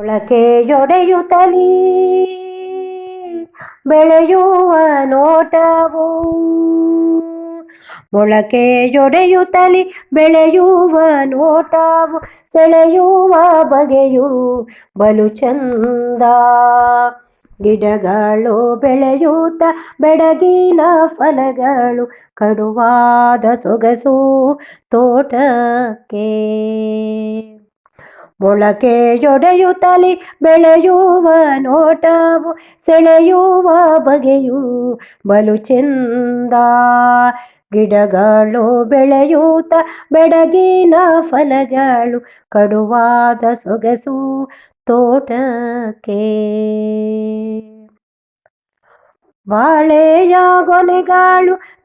ಮೊಳಕೆಯೊಡೆಯುತ್ತಲೀ ಬೆಳೆಯುವ ನೋಟವು. ಮೊಳಕೆಯೊಡೆಯುತ್ತಲಿ ಬೆಳೆಯುವ ನೋಟವು ಸೆಳೆಯುವ ಬಗೆಯು ಬಲು ಚಂದ. ಗಿಡಗಳು ಬೆಳೆಯುತ್ತ ಬೆಡಗಿನ ಫಲಗಳು ಕಡುವಾದ ಸೊಗಸು ತೋಟಕ್ಕೆ. ಮೊಳಕೆಯೊಡೆಯುತ್ತಲಿ ಬೆಳೆಯುವ ನೋಟವು ಸೆಳೆಯುವ ಬಗೆಯು ಬಲು ಚೆಂದ. ಗಿಡಗಳು ಬೆಳೆಯೂತ ಬೆಡಗಿನ ಫಲಗಳು ಕಡುವಾದ ಸೊಗಸು ತೋಟಕ್ಕೆ. ಬಾಳೆಯ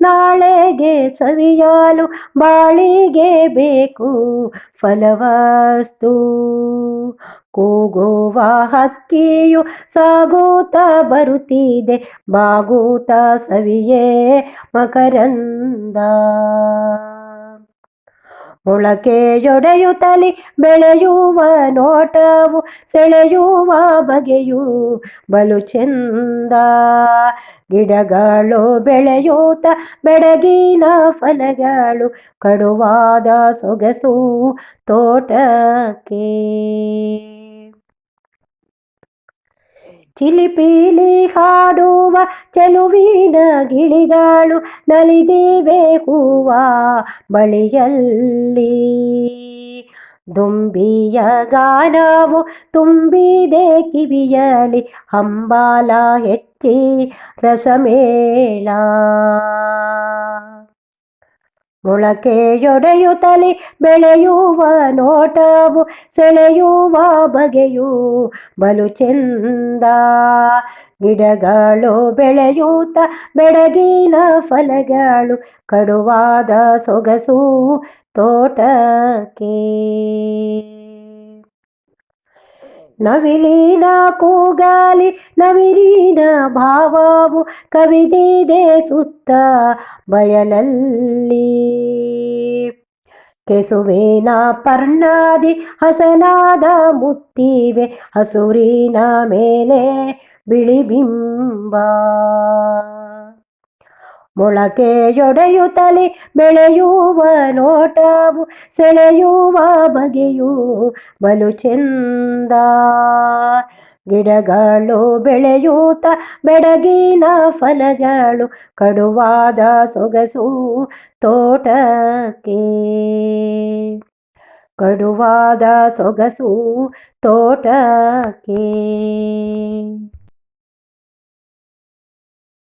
ನಾಳೆಗೆ ಸವಿಯಾಲು ಬಾಳಿಗೆ ಬೇಕು ಫಲವಸ್ತು. ಕೂಗುವ ಹಕ್ಕಿಯು ಸಾಗೂತ ಬರುತ್ತಿದೆ ಬಾಗೂತ ಸವಿಯೇ ಮಕರಂದ. ಮೊಳಕೆಯೊಡೆಯುತ್ತಲಿ ಬೆಳೆಯುವ ನೋಟವು ಸೆಳೆಯುವ ಬಗೆಯು ಬಲು ಚೆಂದ. ಗಿಡಗಳು ಬೆಳೆಯೂತ ಬೆಡಗಿನ ಫಲಗಳು ಕಡುವಾದ ಸೊಗಸು ತೋಟಕ್ಕೆ. ಚಿಲಿಪಿಲಿ ಹಾಡುವ ಚೆಲುವಿನ ಗಿಳಿಗಳು ನಲಿದಿವೆ ಹೂವ ಬಳಿಯಲ್ಲಿ. ದುಂಬಿಯ ಗಾನವು ತುಂಬಿದೆ ಕಿವಿಯಲಿ ಹಂಬಾಲ ಹೆಚ್ಚಿ ರಸಮೇಳ. ಮೊಳಕೆಯೊಡೆಯುತ್ತಲಿ ಬೆಳೆಯುವ ನೋಟವು ಸೆಳೆಯುವ ಬಗೆಯು ಬಲು ಚೆಂದ. ಗಿಡಗಳು ಬೆಳೆಯುತ್ತ ಬೆಡಗಿನ ಫಲಗಳು ಕಡುವಾದ ಸೊಗಸು ತೋಟಕ್ಕೆ. ನವಿಲಿನ ಕೂಗಾಲಿ ನವಿಲೀನ ಭಾವವು ಕವಿದಿದೆ ಸುತ್ತ ಬಯಲಲ್ಲಿ. ಕೆಸುವಿನ ಪರ್ಣಾದಿ ಹಸನಾದ ಮುತ್ತಿವೆ ಹಸುರಿನ ಮೇಲೆ ಬಿಳಿಬಿಂಬ ಮೊಳಕೆಯೊಡೆಯುತ್ತಲಿ ಬೆಳೆಯುವ ನೋಟವು ಸೆಳೆಯುವ ಬಗೆಯು ಬಲು ಚೆಂದ. ಗಿಡಗಳು ಬೆಳೆಯೂತ ಬೆಡಗಿನ ಫಲಗಳು ಕಡುವಾದ ಸೊಗಸು ತೋಟಕ್ಕೆ. ಕಡುವಾದ ಸೊಗಸು ತೋಟಕ್ಕೆ.